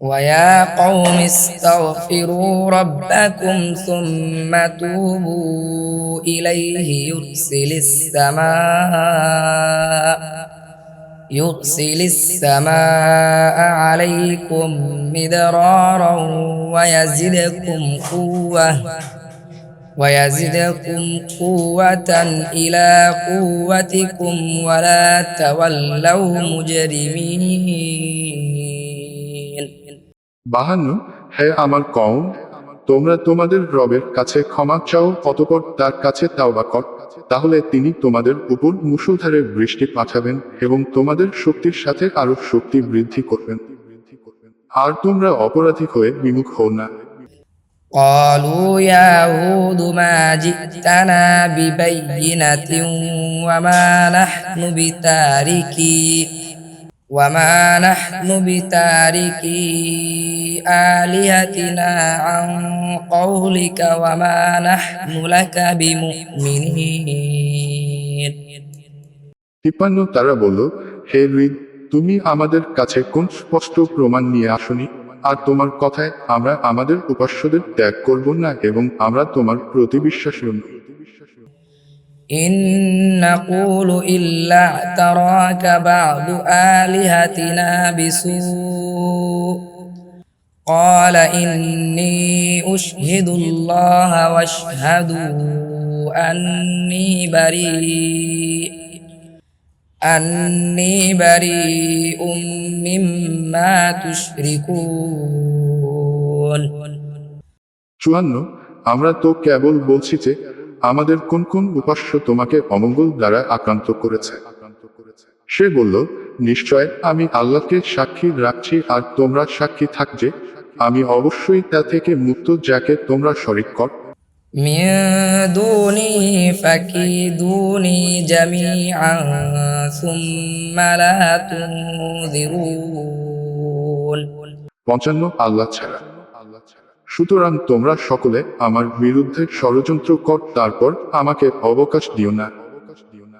ويا قوم استغفروا ربكم ثم توبوا إليه يرسل السماء يرسل السماء عليكم مدرارا ويزدكم قوة ويزدكم قوة إلى قوتكم ولا تولوا مجرمين. বাহান্ন হে আমার কওম তোমরা তোমাদের রবের কাছে ক্ষমা চাও অতপর তার কাছে তাওবা কর তাহলে তিনি তোমাদের উপর মুষলধারে বৃষ্টি পাঠাবেন এবং তোমাদের শক্তির সাথে আরো শক্তি বৃদ্ধি করবেন আর তোমরা অপরাধী হয়ে বিমুখ হও না قالوا يا هود ما جئتنا ببينة وما نحن بتاركي وما نحن بتاركي آلهتنا عن قولك وما نحن لك بمؤمنين তিপ্পান্ন তারা বলল হে হৃদ তুমি আমাদের কাছে কোন স্পষ্ট প্রমাণ নিয়ে আসনি আর তোমার কথায় আমরা আমাদের উপাস্যদের ত্যাগ করব না এবং আমরা তোমার প্রতি বিশ্বাসী নই। إن نقول إلا اعتراك بعض آلهتنا بسوء قال إني أشهد الله واشهدوا أني بريء أني بريء مما تشركون চুয়ান্ন আমরা তো কেবল বলছি যে আমাদের কোন কোন উপাস্য তোমাকে অমঙ্গল দ্বারা আক্রান্ত করেছে সে বলল নিশ্চয় আমি আল্লাহকে সাক্ষী রাখছি আর তোমরা সাক্ষী থাক যে আমি অবশ্যই তা থেকে মুক্ত যাকে তোমরা শরিক কর من دونه فكيدوني جميعا ثم لا تنظرون পঞ্চান্ন আল্লাহ ছাড়া সুতরাং তোমরা সকলে আমার বিরুদ্ধে ষড়যন্ত্র কর তারপর আমাকে অবকাশ দিও না।